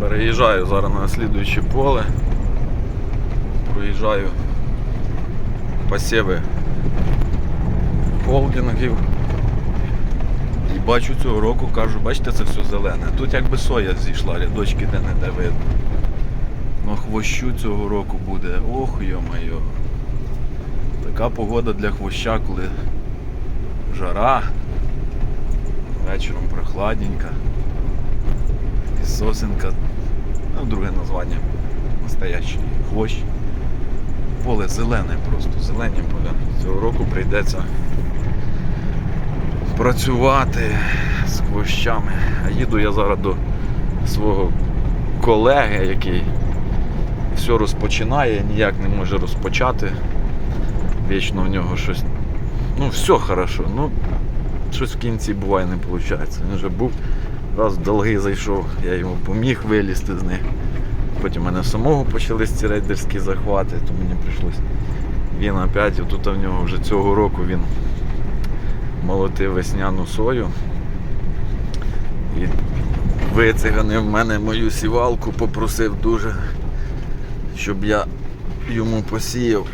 Переїжджаю зараз на слідуюче поле. Проїжджаю посіви холдингів. І бачу цього року, кажу, бачите, це все зелене. Тут якби соя зійшла, рядочки де не де видно. Ну хвощу цього року буде. Ох йо-моє. Така погода для хвоща, коли жара, вечором прохладненько. І сосенка, ну друге названня, настоящий хвощ. Поле зелене просто, зелені поля. Цього року прийдеться працювати з хвощами. Їду я зараз до свого колеги, який все розпочинає, ніяк не може розпочати. Вічно в нього щось. Ну, все хорошо. Ну, щось в кінці буває не виходить. Він вже був раз в долги зайшов, я йому поміг вилізти з них. Потім у мене самого почались ці рейдерські захвати, то мені прийшлось. Він опять, тут в нього вже цього року він молотив весняну сою. І вициганив в мене мою сівалку, попросив дуже, щоб я йому посіяв.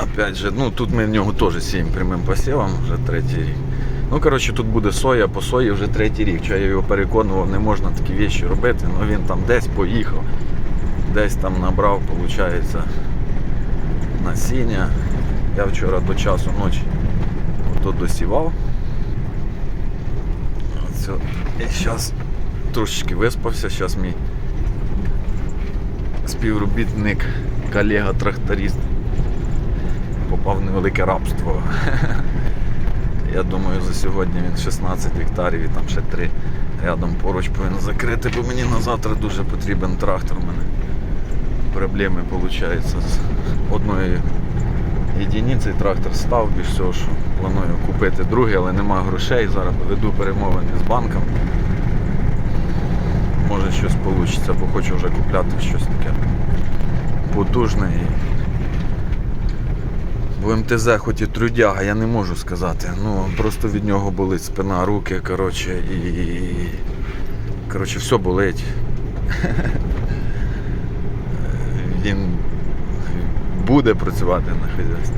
Опять же, ну тут ми в нього теж сіємо прямим посівом вже третій рік. Ну, коротше, тут буде соя, по сої вже третій рік. Що я його переконував, не можна такі віші робити, але він там десь поїхав, десь там набрав, виходить, насіння. Я вчора до часу ночі ото досівав. Оце. І зараз трошечки виспався, зараз мій співробітник, колега-тракторист попав в невелике рабство. Я думаю, за сьогодні він 16 гектарів і там ще 3 рядом поруч повинен закрити, бо мені на завтра дуже потрібен трактор. У мене проблеми виходить з одної єдиниці трактор став, більш всього, що планую купити другий, але нема грошей. Зараз веду перемовини з банком. Може щось вийде, бо хочу вже купляти щось таке потужне. І... Бо МТЗ хоч і трудяга, я не можу сказати. Ну, просто від нього болить спина, руки, коротше, і. Коротше, все болить. Він буде працювати на хазяйстві.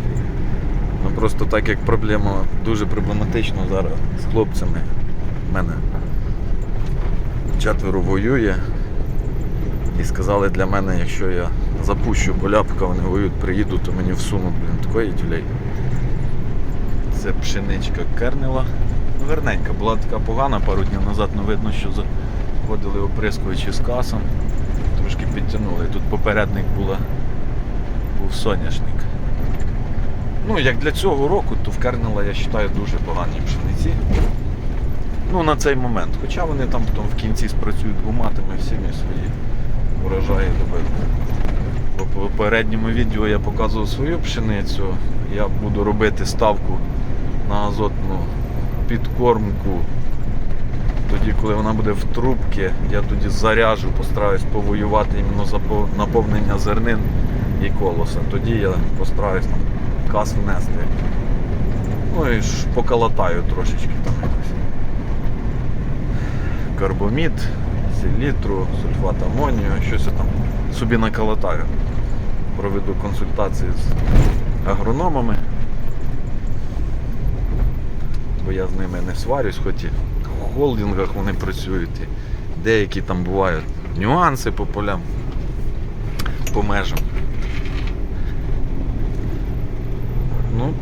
Ну просто так як проблема дуже проблематично зараз з хлопцями. У мене четверо воює. І сказали для мене, якщо я запущу боляпка, вони воюють, приїду, то мені всунуть, блін, такої тюлей. Це пшеничка кернела. Ну, гарненька, була така погана пару днів назад, але видно, що заходили оприскувачі з касом, трошки підтягнули. Тут попередник була, був соняшник. Ну, як для цього року, то в кернела, я вважаю, дуже погані пшениці. Ну, на цей момент. Хоча вони там потім в кінці спрацюють гуматами всіми свої урожаї добили. По попередньому відео я показував свою пшеницю. Я буду робити ставку на азотну підкормку. Тоді, коли вона буде в трубці, я тоді заряжу, постараюсь повоювати іменно за наповнення зернин і колоса. Тоді я постараюсь там кас внести. Ну і ж поколотаю трошечки там якось. Карбомід, селітру, сульфат амонію, щось там собі наколотаю. Проведу консультації з агрономами. Бо я з ними не сварюсь, хоч і в холдингах вони працюють. І деякі там бувають нюанси по полям, по межам. Ну,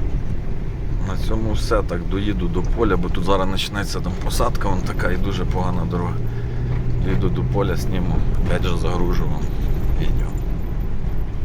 на цьому все так доїду до поля, бо тут зараз почнеться там посадка, вон така і дуже погана дорога. Доїду до поля, сніму, опять же загружу вам.